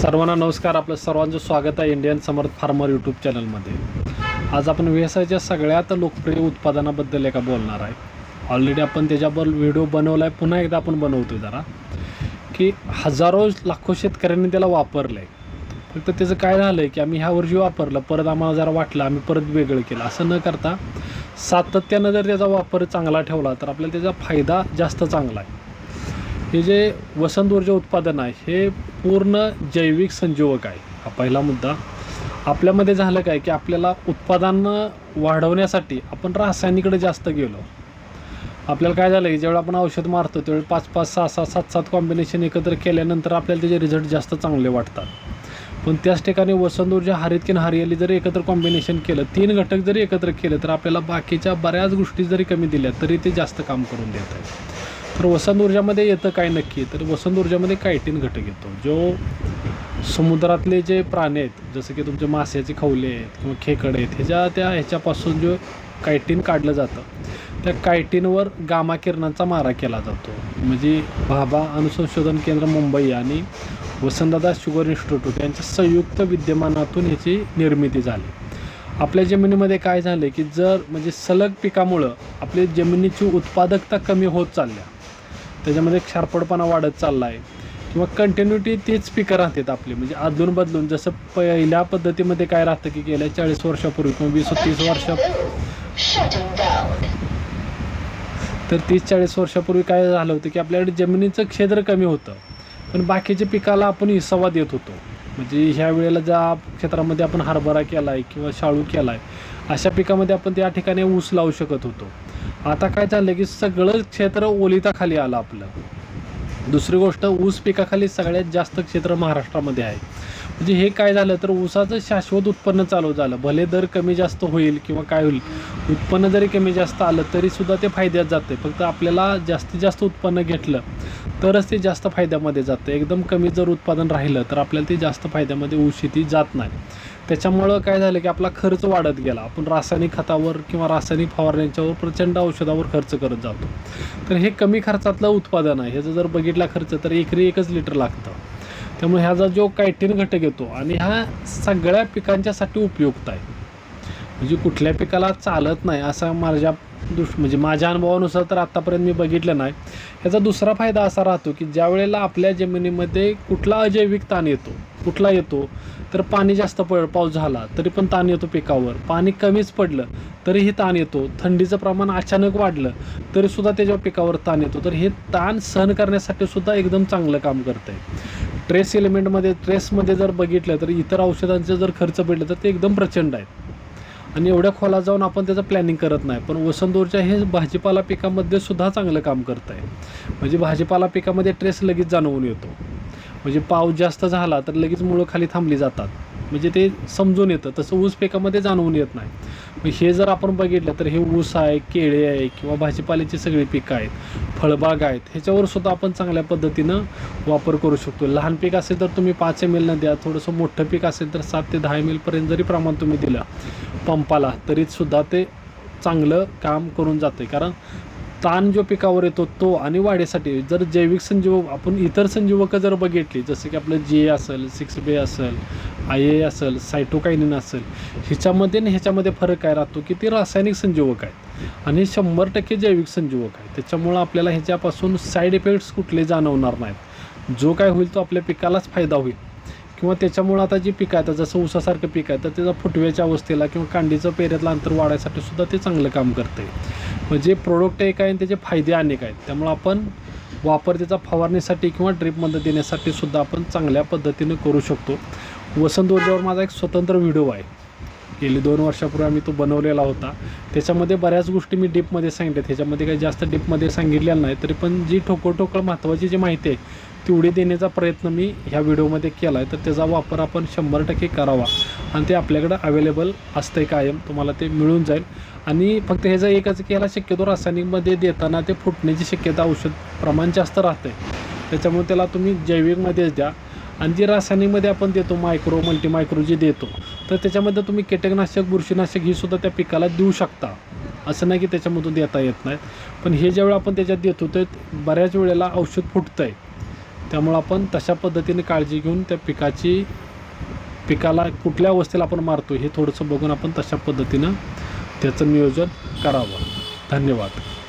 सर्वांना नमस्कार. आपलं सर्वांचं स्वागत आहे इंडियन समर्थ फार्मर यूट्यूब चॅनलमध्ये आज आपण व्यवसायाच्या सगळ्यात लोकप्रिय उत्पादनाबद्दल एका बोलणार आहे. ऑलरेडी आपण त्याच्यावर व्हिडिओ बनवला आहे पुन्हा एकदा आपण बनवतो जरा. की हजारो लाखो शेतकऱ्यांनी त्याला वापरलं आहे फक्त त्याचं काय झालं आहे की आम्ही ह्या वर्षी वापरलं. परत आम्हाला जरा वाटलं आम्ही परत वेगळं केलं. असं न करता सातत्यानं जर त्याचा वापर चांगला ठेवला तर आपल्याला त्याचा फायदा जास्त चांगला आहे. हे जे वसंत ऊर्जा उत्पादन आहे हे पूर्ण जैविक संजीवक आहे. हा पहिला मुद्दा. आपल्यामध्ये झालं काय की आपल्याला उत्पादन वाढवण्यासाठी आपण रासायनिकडे जास्त गेलो. आपल्याला काय झालं की ज्यावेळी आपण औषध मारतो त्यावेळी पाच पाच सहा सहा सात सात कॉम्बिनेशन एकत्र केल्यानंतर आपल्याला त्याचे रिझल्ट जास्त चांगले वाटतात. पण त्याच ठिकाणी वसंत ऊर्जा हरित किन हरियाली जरी एकत्र कॉम्बिनेशन केलं तीन घटक जरी एकत्र केलं तर आपल्याला बाकीच्या बऱ्याच गोष्टी जरी कमी दिल्या तरी ते जास्त काम करून देत आहे तर वसंत ऊर्जामध्ये येतं काय नक्की? तर वसंत ऊर्जामध्ये कायटीन घटक येतो. जो समुद्रातले जे प्राणी आहेत जसं की तुमचे माश्याचे खवले आहेत किंवा खेकडे आहेत ह्याच्या त्या ह्याच्यापासून जो कायटीन काढलं जातं त्या कायटीनवर गामा किरणांचा मारा केला जातो. म्हणजे भाभा अणुसंशोधन केंद्र मुंबई आणि वसंतदादा शुगर इन्स्टिट्यूट यांच्या संयुक्त विद्यमानातून ह्याची निर्मिती झाली. आपल्या जमिनीमध्ये काय झालं की जर म्हणजे सलग पिकामुळं आपली जमिनीची उत्पादकता कमी होत चालल्या त्याच्यामध्ये क्षारपडपणा वाढत चालला आहे किंवा कंटिन्युटी तीच पिकं राहतात आपली. म्हणजे अदलून बदलून जसं पहिल्या पद्धतीमध्ये काय राहतं की गेल्या चाळीस वर्षापूर्वी किंवा वीस तीस वर्षा तर तीस चाळीस वर्षापूर्वी काय झालं होतं की आपल्याकडे जमिनीचं क्षेत्र कमी होतं. पण बाकीच्या पिकाला आपण इसावा देत होतो. म्हणजे ह्या वेळेला ज्या क्षेत्रामध्ये आपण हरभरा केला आहे किंवा शाळू केला आहे अशा पिकामध्ये आपण त्या ठिकाणी ऊस लावू शकत होतो. आता काय झालं की सगळं क्षेत्र ओलिताखाली आलं आपलं. दुसरी गोष्ट ऊस पिकाखाली सगळ्यात जास्त क्षेत्र महाराष्ट्रामध्ये आहे. म्हणजे हे काय झालं तर ऊसाचं शाश्वत उत्पन्न चालू झालं. भले दर कमी जास्त होईल किंवा काय होईल उत्पन्न जरी कमी जास्त आलं तरीसुद्धा ते फायद्यात जाते फक्त आपल्याला जास्तीत जास्त उत्पन्न घेतलं तरच ते जास्त फायद्यामध्ये जातं. एकदम कमी जर उत्पादन राहिलं तर आपल्याला ते जास्त फायद्यामध्ये ऊस शेती जात नाही. त्याच्यामुळं काय झालं की आपला खर्च वाढत गेला. आपण रासायनिक खतावर किंवा रासायनिक फवारण्यांच्यावर प्रचंड औषधावर खर्च करत जातो. तर हे कमी खर्चातलं उत्पादन आहे. ह्याचं जर बघितला खर्च तर एकरी एकच लिटर लागतं. त्यामुळे ह्याचा जो कायटीन घटक येतो आणि हा सगळ्या पिकांच्यासाठी उपयुक्त आहे. म्हणजे कुठल्या पिकाला चालत नाही असा माझ्या दुष म्हणजे माझ्या अनुभवानुसार तर आत्तापर्यंत मी बघितलं नाही. ह्याचा दुसरा फायदा असा राहतो की ज्या वेळेला आपल्या जमिनीमध्ये कुठला अजैविक ताण येतो कुठला येतो तर पाणी जास्त पड पाऊस झाला तरी पण ताण येतो पिकावर. पाणी कमीच पडलं तरीही ताण येतो. थंडीचं प्रमाण अचानक वाढलं तरीसुद्धा त्याच्यावर पिकावर ताण येतो. तर हे ताण सहन करण्यासाठी सुद्धा एकदम चांगलं काम करतं आहे ट्रेस एलिमेंटमध्ये ट्रेसमध्ये जर बघितलं तर इतर औषधांचे जर खर्च पडलं तर ते एकदम प्रचंड आहेत. आणि एवढ्या खोला जाऊन आपण त्याचं प्लॅनिंग करत नाही. पण वसंत ऊर्जा हे भाजीपाला पिकामध्ये सुद्धा चांगलं काम करत आहे म्हणजे भाजीपाला पिकामध्ये ट्रेस लगेच जाणवून येतो. म्हणजे पाऊस जास्त झाला तर लगेच मुळं खाली थांबली जातात. म्हणजे ते समजून येतं. तसं ऊस पिकामध्ये जाणवून येत नाही. मग हे जर आपण बघितलं तर हे ऊस आहे केळे आहे किंवा भाजीपाल्याची सगळी पिकं आहेत फळबाग आहेत ह्याच्यावर सुद्धा आपण चांगल्या पद्धतीनं वापर करू शकतो. लहान पीक असेल तर तुम्ही पाच एम एलनं द्या थोडंसं मोठं पीक असेल तर सात ते दहा एम एलपर्यंत जरी प्रमाण तुम्ही दिलं पंपाला तरीसुद्धा ते चांगलं काम करून जाते कारण ताण जो पिकावर येतो तो आणि वाढीसाठी जर जैविक संजीवक आपण इतर संजीवकं जर बघितली जसं की आपलं जी ए असेल सिक्स बे असेल आय ए असेल सायटोकायनिन असेल ह्याच्यामध्ये आणि ह्याच्यामध्ये फरक काय राहतो की ते रासायनिक संजीवक आहेत. आणि शंभर टक्के जैविक संजीवक आहे त्याच्यामुळं आपल्याला ह्याच्यापासून साईड इफेक्ट्स कुठले जाणवणार नाहीत. जो काय होईल तो आपल्या पिकालाच फायदा होईल. किंवा त्याच्यामुळं आता जी पिकं आहेत जसं ऊसासारखं पीक आहे तर त्याचा फुटव्याच्या अवस्थेला किंवा कांडीचं पेऱ्यातलं अंतर वाढायसाठी सुद्धा ते चांगलं काम करते म्हणजे प्रोडक्ट एक आहे आणि त्याचे फायदे अनेक आहेत. त्यामुळं आपण वापर त्याचा फवारणीसाठी किंवा ड्रिपमध्ये देण्यासाठी सुद्धा आपण चांगल्या पद्धतीने करू शकतो. वसंत ऊर्जावर माझा एक स्वतंत्र व्हिडिओ आहे. गेली दोन वर्षापूर्वी आम्ही तो बनवलेला होता. त्याच्यामध्ये बऱ्याच गोष्टी मी डीपमध्ये सांगितल्यात ह्याच्यामध्ये काही जास्त डीपमध्ये सांगितलेलं नाही. तरी पण जी ठोकळ ठोकळ महत्त्वाची जी माहिती आहे तेवढी देण्याचा प्रयत्न मी ह्या व्हिडिओमध्ये केला आहे तर त्याचा वापर आपण शंभर टक्के करावा. आणि ते आपल्याकडं अवेलेबल असतंय कायम. तुम्हाला ते मिळून जाईल. आणि फक्त ह्याचा एकच की ह्याला शक्यतो रासायनिकमध्ये देताना ते फुटण्याची शक्यता औषध प्रमाण जास्त राहते त्याच्यामुळे त्याला तुम्ही जैविकमध्येच द्या. आणि जे रासायनिकमध्ये आपण देतो मायक्रो मल्टी मायक्रो जे देतो तर त्याच्यामध्ये तुम्ही कीटकनाशक बुरशीनाशक ही सुद्धा त्या पिकाला देऊ शकता. असं नाही की त्याच्यामधून देता येत नाहीत पण हे ज्यावेळी आपण त्याच्यात देतो ते बऱ्याच वेळेला औषध फुटतं आहे त्यामुळं आपण तशा पद्धतीने काळजी घेऊन त्या पिकाची पिकाला कुठल्या अवस्थेला आपण मारतो हे थोडंसं बघून आपण तशा पद्धतीनं त्याचं नियोजन करावं. धन्यवाद.